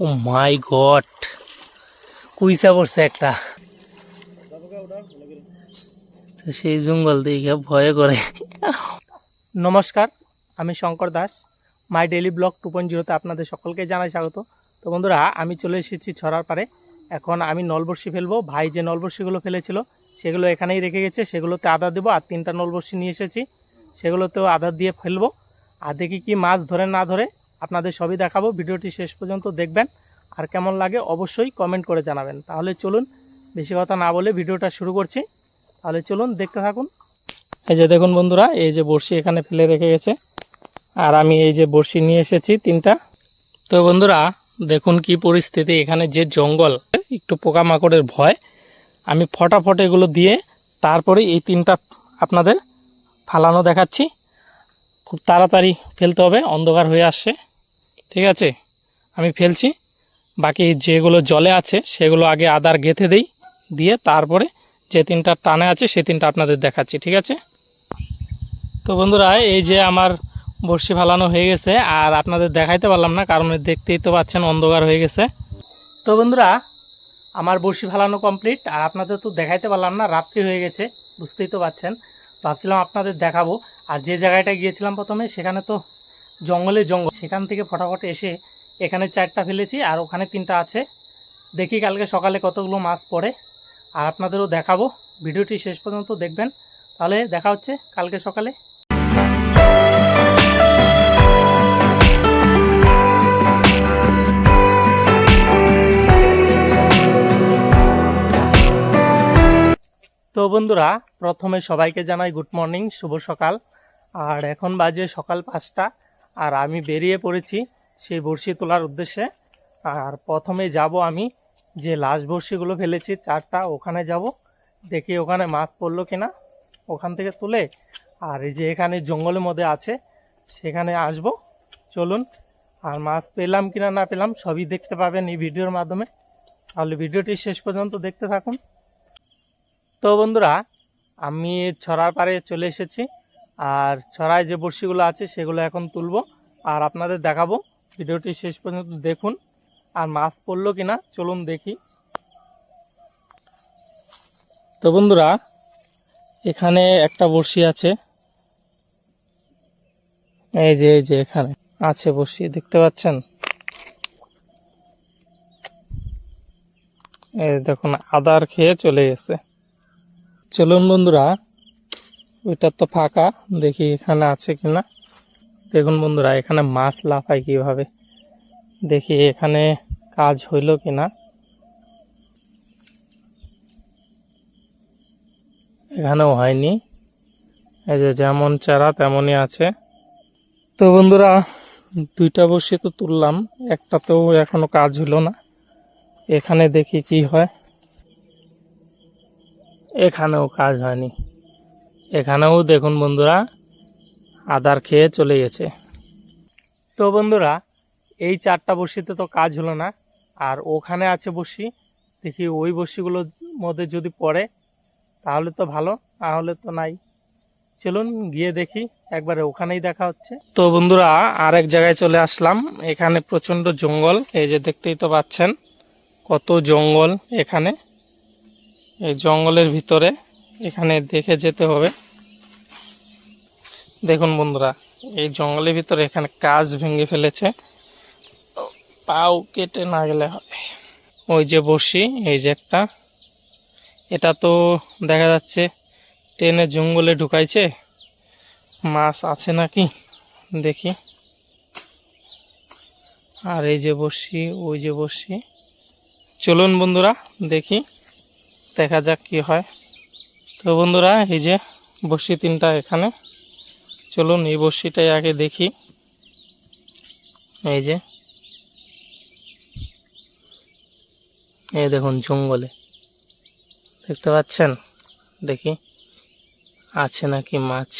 O my god. কুইসা পড়ছে একটা। সেই জঙ্গল দেখে ভয় করে। নমস্কার, আমি Shankar Das. My daily vlog two point জিরোতে আপনাদের সকলকে জানাই স্বাগত। তো বন্ধুরা, আমি চলে এসেছি ছড়ার পারে এখন আমি নলবর্ষি ফেলব। ভাই যে নলবর্ষিগুলো ফেলেছিল, সেগুলো এখানেই রেখে গেছে। সেগুলোতে আদা দেবো আর তিনটা নলবর্ষি নিয়ে এসেছি। সেগুলোতেও আদা দিয়ে ফেলব। আর দেখি কি মাছ ধরে না ধরে। আপনাদের সবই দেখাবো। ভিডিওটি শেষ পর্যন্ত দেখবেন। আর কেমন লাগে অবশ্যই কমেন্ট করে জানাবেন। তাহলে চলুন, বেশি কথা না বলে ভিডিওটা শুরু করছি। তাহলে চলুন, দেখতে থাকুন। এই যে দেখুন বন্ধুরা, এই যে বড়শি এখানে ফেলে রেখে গেছে। আর আমি এই যে বড়শি নিয়ে এসেছি তিনটা। তো বন্ধুরা, দেখুন কি পরিস্থিতি। এখানে যে জঙ্গল, একটু পোকামাকড়ের ভয়। আমি ফটাফট এগুলো দিয়ে তারপরে এই তিনটা আপনাদের ফালানো দেখাচ্ছি। খুব তাড়াতাড়ি ফেলতে হবে, অন্ধকার হয়ে আসছে। ঠিক আছে, আমি ফেলছি। বাকি যেগুলো জলে আছে, সেগুলো আগে আদার গেঁথে দিই, দিয়ে তারপরে যে তিনটা টানে আছে, সে তিনটা আপনাদের দেখাচ্ছি, ঠিক আছে? তো বন্ধুরা, এই যে আমার বড়শি ফালানো হয়ে গেছে, আর আপনাদের দেখাইতে পারলাম না, কারণ দেখতেই তো পাচ্ছেন অন্ধকার হয়ে গেছে। তো বন্ধুরা, আমার বড়শি ফালানো কমপ্লিট আর আপনাদের তো দেখাইতে পারলাম না, রাত্রি হয়ে গেছে, বুঝতেই তো পাচ্ছেন। ভাবছিলাম আপনাদের দেখাবো। আর যে জায়গাটা গিয়েছিলাম প্রথমে, সেখানে তো জঙ্গলে জঙ্গল। সেখান থেকে ফটাফট এসে এখানে চারটা ফেলেছি, আর ওখানে তিনটা আছে। দেখি কালকে সকালে কতগুলো মাছ পড়ে, আর আপনাদেরও দেখাবো। ভিডিওটি শেষ পর্যন্ত দেখবেন। তাহলে দেখা হচ্ছে কালকে সকালে। তো বন্ধুরা, প্রথমে সবাইকে জানাই গুড মর্নিং, শুভ সকাল। আর এখন বাজে সকাল পাঁচটা, আর আমি বেরিয়ে পড়েছি সেই বড়শি তোলার উদ্দেশ্যে। আর প্রথমে যাব আমি যে লাশ বড়শিগুলো ফেলেছি, চারটা ওখানে যাব। দেখি ওখানে মাছ পড়ল কিনা, ওখান থেকে তুলে। আর এই যে এখানে জঙ্গলের মধ্যে আছে, সেখানে আসব। চলুন, আর মাছ পেলাম কিনা না পেলাম সবই দেখতে পাবেন এই ভিডিওর মাধ্যমে। তাহলে ভিডিওটি শেষ পর্যন্ত দেখতে থাকুন। তো বন্ধুরা, আমি ছড়ার পাড়ে চলে এসেছি। আর ছড়ায় যে বড়শিগুলো আছে, সেগুলো এখন তুলবো আর আপনাদের দেখাবো। ভিডিওটি শেষ পর্যন্ত দেখুন। আর মাছ পড়ল কিনা, চলুন দেখি। তো বন্ধুরা, এখানে একটা বড়শি আছে। এই যে এই যে, এখানে আছে বড়শি, দেখতে পাচ্ছেন? এই দেখুন, আদার খেয়ে চলে গেছে। চলুন বন্ধুরা, ওইটা তো ফাঁকা, দেখি এখানে আছে কিনা। দেখুন বন্ধুরা, এখানে মাছ লাফায় কীভাবে। দেখি এখানে কাজ হইল কিনা। এখানেও হয়নি। এই যে যেমন চারা, তেমনই আছে। তো বন্ধুরা, দুইটা বসে তো তুললাম, একটাতেও এখনও কাজ হলো না। এখানে দেখি কি হয়। এখানেও কাজ হয়নি। এখানেও দেখুন বন্ধুরা, আদার খেয়ে চলে গেছে। তো বন্ধুরা, এই চারটা বড়শিতে তো কাজ হলো না, আর ওখানে আছে বড়শি। দেখি ওই বড়শিগুলোর মধ্যে যদি পড়ে, তাহলে তো ভালো তাহলে তো নাই। চলুন গিয়ে দেখি, একবারে ওখানেই দেখা হচ্ছে। তো বন্ধুরা, আরেক জায়গায় চলে আসলাম। এখানে প্রচণ্ড জঙ্গল, এই যে দেখতেই তো পাচ্ছেন, কত জঙ্গল এখানে। এই জঙ্গলের ভিতরে এখানে দেখে যেতে হবে। দেখুন বন্ধুরা, এই জঙ্গলের ভিতরে এখানে কাজ ভেঙে ফেলেছে। পাও কেটে না গেলে হবে। ওই যে বসি এই যে একটা। এটা তো দেখা যাচ্ছে ট্রেনে জঙ্গলে ঢুকাইছে। মাছ আছে নাকি? দেখি। আর এই যে বসি ওই যে বসি চলুন বন্ধুরা, দেখি। দেখা যাক কি হয়। তো বন্ধুরা, এই যে বসি তিনটা এখানে। চলুন এই বসিটাই আগে দেখি। এই যে। এই দেখুন, জঙ্গলে। দেখতে পাচ্ছেন? দেখি। আছে নাকি মাছ?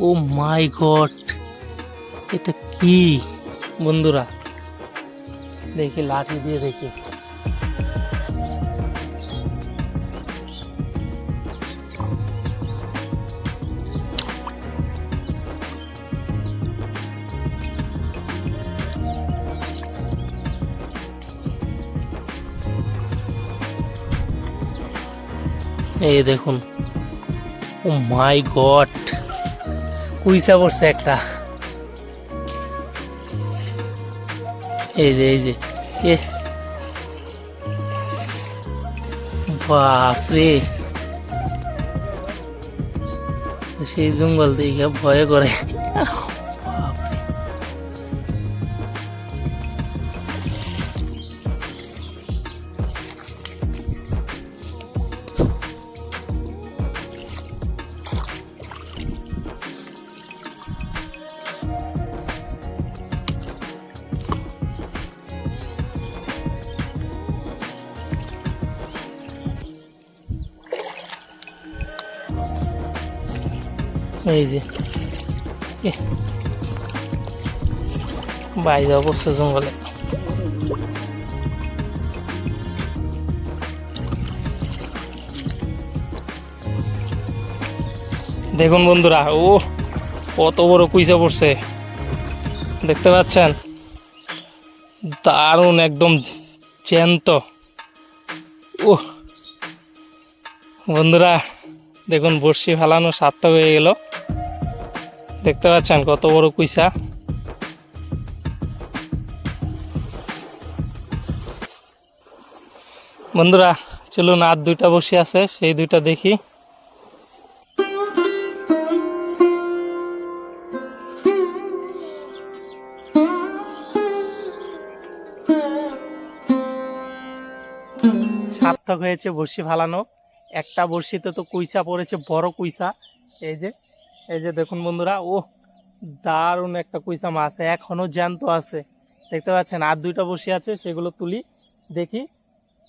ओ माय गॉड की बंदूरा देखिए लाठी दिए देखिए ये देखो माय কুইসা পড়ছে একটা। এই যে এই যে এ। বাপরে। সেই জঙ্গল দেখে ভয় করে। এই যে। বাইরে অবশ্য জঙ্গলে। দেখুন বন্ধুরা, ও, কত বড় কুইচা পড়ছে। দেখতে পাচ্ছেন? দারুণ, একদম জ্যান্ত। ও। বন্ধুরা, দেখুন বড়শি ফেলানো সার্থক হয়ে গেল। দেখতে পাচ্ছেন কত বড় কুইসা। বন্ধুরা, চলুন আর দুইটা বসে আছে, সেই দুইটা দেখি। সার্থক হয়েছে বড়শি ফালানো। একটা বড়শিতে তো কুইসা পড়েছে, বড় কুইসা। এই যে এই যে দেখুন বন্ধুরা ও দারুণ একটা কুইসা মাছ এখনও জ্যান্ত আছে। দেখতে পাচ্ছেন, আর দুইটা বসে আছে, সেগুলো তুলি, দেখি,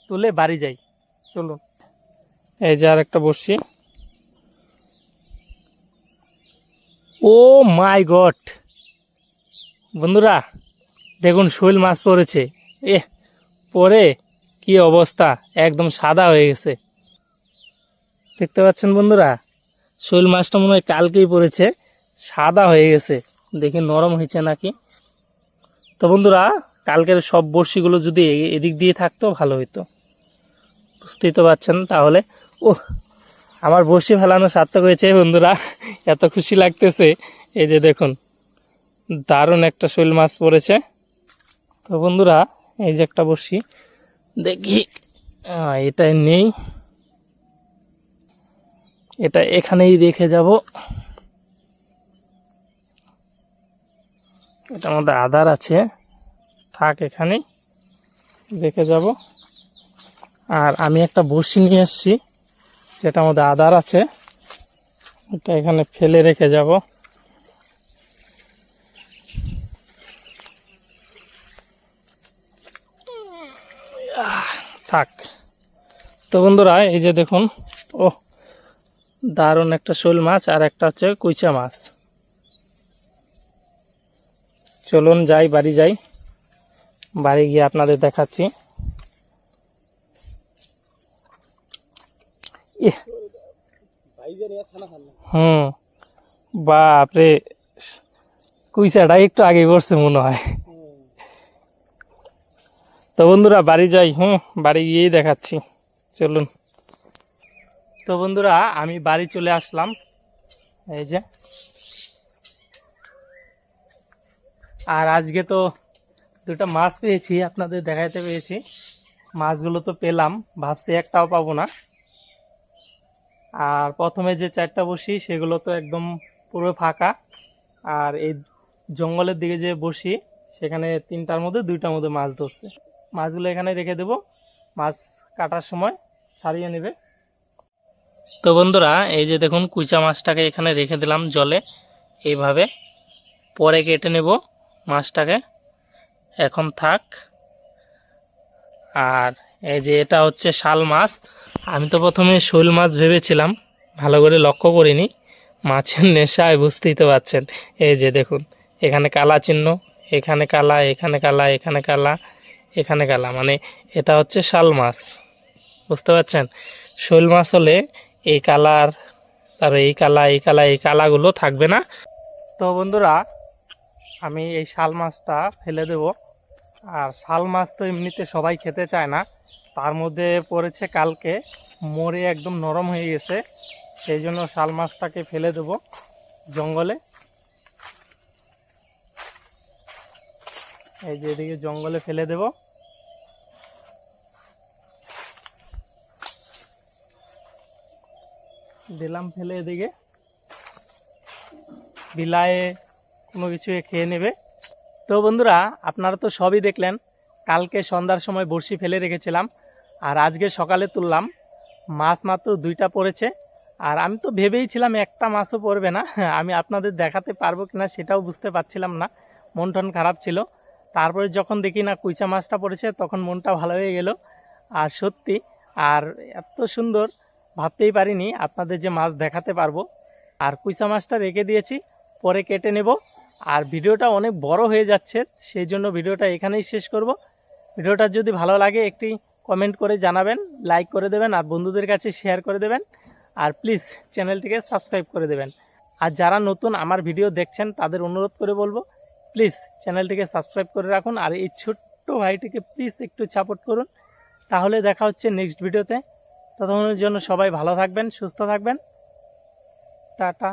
তুলে বাড়ি যাই। চলুন। এই যে আর একটা বসছি। Oh my god! বন্ধুরা, দেখুন, শৈল মাছ পড়েছে। এ পরে কি অবস্থা, একদম সাদা হয়ে গেছে। দেখতে পাচ্ছেন বন্ধুরা শৈল মাছটা মনে হয় কালকেই পড়েছে, সাদা হয়ে গেছে। দেখি নরম হয়েছে নাকি? তো বন্ধুরা, কালকের সব বড়শিগুলো যদি এদিক দিয়ে থাকতো, ভালো হতো বুঝতেই তো পারছেন, তাহলে ও আমার বড়শি ফেলানো সার্থক হয়েছে বন্ধুরা, এত খুশি লাগতেছে। এই যে দেখুন, দারুণ একটা শৈল মাছ পড়েছে। তো বন্ধুরা, এই যে একটা বড়শি, দেখি। এটা নেই। এটা এখানেই রেখে যাব। এটার মধ্যে আদার আছে। থাক এখানে, রেখে যাব। আর আমি একটা বড়শি নিয়ে এসেছি যেটার মধ্যে আদার আছে। এটা এখানে ফেলে রেখে যাব। থাক। তো বন্ধুরা, এই যে দেখুন ও দারুণ একটা শোল মাছ আর একটা হচ্ছে কুইচা মাছ। চলুন যাই, বাড়ি যাই। বাড়ি গিয়ে আপনাদের দেখাচ্ছি। হুম। বাপরে। কুইচাটা একটু আগে পড়ছে মনে হয়। তো বন্ধুরা, বাড়ি যাই। হুম, বাড়ি গিয়েই দেখাচ্ছি। চলুন। তো বন্ধুরা, আমি বাড়ি চলে আসলাম। এই যে। আর আজকে তো দুটো মাছ পেয়েছি, আপনাদের দেখাইতে পেয়েছি। মাছগুলো তো পেলাম, ভাবছি একটাও পাবো না। আর প্রথমে যে চারটা বসি, সেগুলো তো একদম পুরো ফাঁকা। আর এই জঙ্গলের দিকে যে বসি, সেখানে তিনটার মধ্যে, দুইটার মধ্যে মাছ ধরছে। মাছগুলো এখানে রেখে দেব। মাছ কাটার সময় ছাড়িয়ে নেবে। তো বন্ধুরা, এই যে দেখুন কুচা মাছটাকে এখানে রেখে দিলাম জলে। এইভাবে পরে কেটে নেব মাছটাকে। এখন থাক। আর এই যে এটা হচ্ছে শাল মাছ। আমি তো প্রথমে শোল মাছ ভেবেছিলাম, ভালো করে লক্ষ্য করিনি। মাছের নেশায় বুঝতেই তো পারছেন এই যে দেখুন, এখানে কালা চিহ্ন, এখানে কালা এখানে কালা এখানে কালা এখানে কালা। মানে এটা হচ্ছে শাল মাছ। বুঝতে পারছেন? শোল মাছ হলে এই কালার, তারপরে এই কালা এই কালা এই কালাগুলো থাকবে না। তো বন্ধুরা, আমি এই শাল মাছটা ফেলে দেব। আর শাল মাছ তো এমনিতে সবাই খেতে চায় না। তার মধ্যে পড়েছে কালকে, মরে একদম নরম হয়ে গেছে। সেই জন্য শাল মাছটাকে ফেলে দেব জঙ্গলে। এই যে এদিকে জঙ্গলে ফেলে দেব। দিলাম ফেলে এদিকে। বিলায়ে কোনো কিছু খেয়ে নেবে। তো বন্ধুরা, আপনারা তো সবই দেখলেন, কালকে সন্ধ্যার সময় বড়শি ফেলে রেখেছিলাম, আর আজকে সকালে তুললাম। মাছ মাত্র দুইটা পড়েছে, আর আমি তো ভেবেই ছিলাম একটা মাছও পড়বে না। আমি আপনাদের দেখাতে পারব কিনা সেটাও বুঝতে পারছিলাম না। মন টন খারাপ ছিল। তারপরে যখন দেখি না কুইচা মাছটা পড়েছে, তখন মনটা ভালো হয়ে গেল। আর সত্যি, আর এত সুন্দর ভাবতেই পারিনি আপনাদের যে মাছ দেখাতে পারব। আর কুইসা মাছটা রেখে দিয়েছি, পরে কেটে নেব। আর ভিডিওটা অনেক বড় হয়ে যাচ্ছে, সেই জন্য ভিডিওটা এখানেই শেষ করব। ভিডিওটা যদি ভালো লাগে একটি কমেন্ট করে জানাবেন, লাইক করে দেবেন, আর বন্ধুদের কাছে শেয়ার করে দেবেন। আর প্লিজ চ্যানেলটিকে সাবস্ক্রাইব করে দেবেন। আর যারা নতুন আমার ভিডিও দেখছেন, তাদের অনুরোধ করে বলব, প্লিজ চ্যানেলটিকে সাবস্ক্রাইব করে রাখুন। আর এই ছোট্ট ভাইটিকে প্লিজ একটু সাপোর্ট করুন। তাহলে দেখা হচ্ছে নেক্সট ভিডিওতে ততক্ষণের জন্য সবাই ভালো থাকবেন সুস্থ থাকবেন। টাটা।